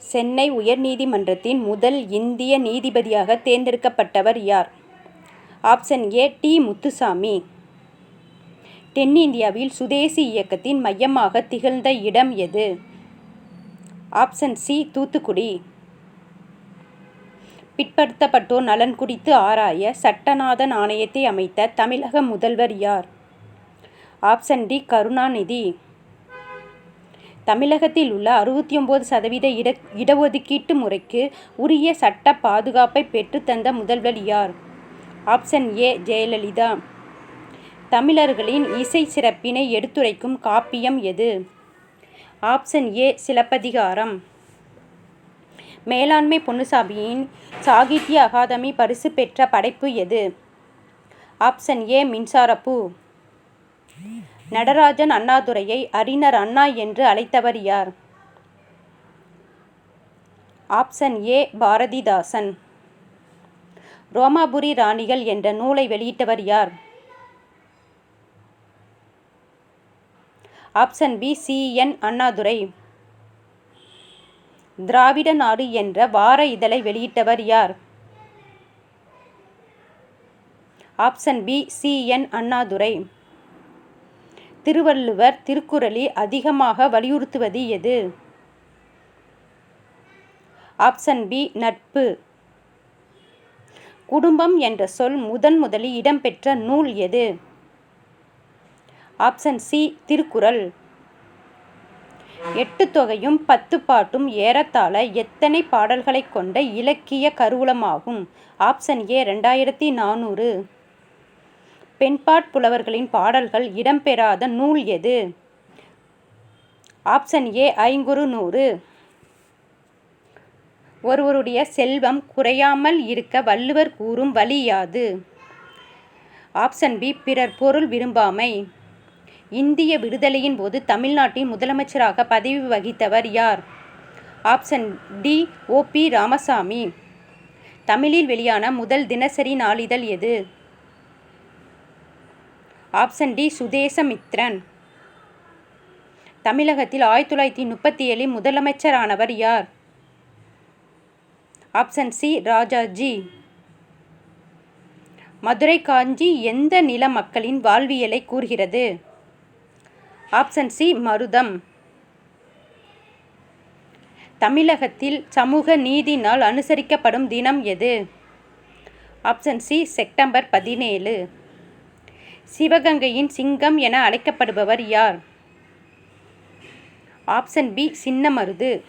சென்னை உயர்நீதிமன்றத்தின் முதல் இந்திய நீதிபதியாக தேர்ந்தெடுக்கப்பட்டவர் யார்? Option A. டி. முத்துசாமி. தென்னிந்தியாவில் சுதேசி இயக்கத்தின் மையமாக திகழ்ந்த இடம் எது? Option C. தூத்துக்குடி. பிற்படுத்தப்பட்டோர் நலன் குறித்து ஆராய சட்டநாதன் ஆணையத்தை அமைத்த தமிழக முதல்வர் யார்? Option D. கருணாநிதி. தமிழகத்தில் உள்ள அறுபத்தி ஒம்பது சதவீத இட இடஒதுக்கீட்டு முறைக்கு உரிய சட்ட பாதுகாப்பை பெற்றுத்தந்த முதல்வர் யார்? Option A. ஜெயலலிதா. தமிழர்களின் இசை சிறப்பினை எடுத்துரைக்கும் காப்பியம் எது? Option A. சிலப்பதிகாரம். மேலாண்மை பொன்னுசாமியின் சாகித்ய அகாதமி பரிசு பெற்ற படைப்பு எது? ஆப்ஷன் ஏ. மின்சாரப்பூ. நடராஜன் அண்ணாதுரையை அறிஞர் அண்ணா என்று அழைத்தவர் யார்? Option A. பாரதிதாசன். ரோமாபுரி ராணிகள் என்ற நூலை வெளியிட்டவர் யார்? Option B. C. N. Annadurai. Dravida Nadu என்ற வார இதழை வெளியிட்டவர் யார்? Option B. C. N. Annadurai. Thiruvalluvar திருக்குறளில் அதிகமாக வலியுறுத்துவது எது? Option B. நட்பு. குடும்பம் என்ற சொல் முதன் முதலில் இடம்பெற்ற நூல் எது? Option C. திருக்குறள். எட்டு தொகையும் பத்து பாட்டும் ஏறத்தாழ எத்தனை பாடல்களைக் கொண்ட இலக்கிய கருவூலமாகும்? Option A. ரெண்டாயிரத்தி நானூறு. பெண்பாட் புலவர்களின் பாடல்கள் இடம்பெறாத நூல் எது? Option A. ஐங்குறுநூறு. ஒருவருடைய செல்வம் குறையாமல் இருக்க வள்ளுவர் கூறும் வழி யாது? Option B. பிறர் பொருள் விரும்பாமை. இந்திய விடுதலையின் போது தமிழ்நாட்டின் முதலமைச்சராக பதவி வகித்தவர் யார்? Option D. O. P. Ramasamy. தமிழில் வெளியான முதல் தினசரி நாளிதழ் எது? Option D. சுதேசமித்ரன் தமிழகத்தில் ஆயிரத்தி தொள்ளாயிரத்தி முப்பத்தி ஏழில் முதலமைச்சரானவர் யார்? Option C. ராஜாஜி. மதுரை காஞ்சி எந்த நில மக்களின் வாழ்வியலை கூறுகிறது? Option C. மருதம். தமிழகத்தில் சமூக நீதி நாள் அனுசரிக்கப்படும் தினம் எது? Option C. செப்டம்பர் பதினேழு. சிவகங்கையின் சிங்கம் என அழைக்கப்படுபவர் யார்? Option B. சின்னமருது.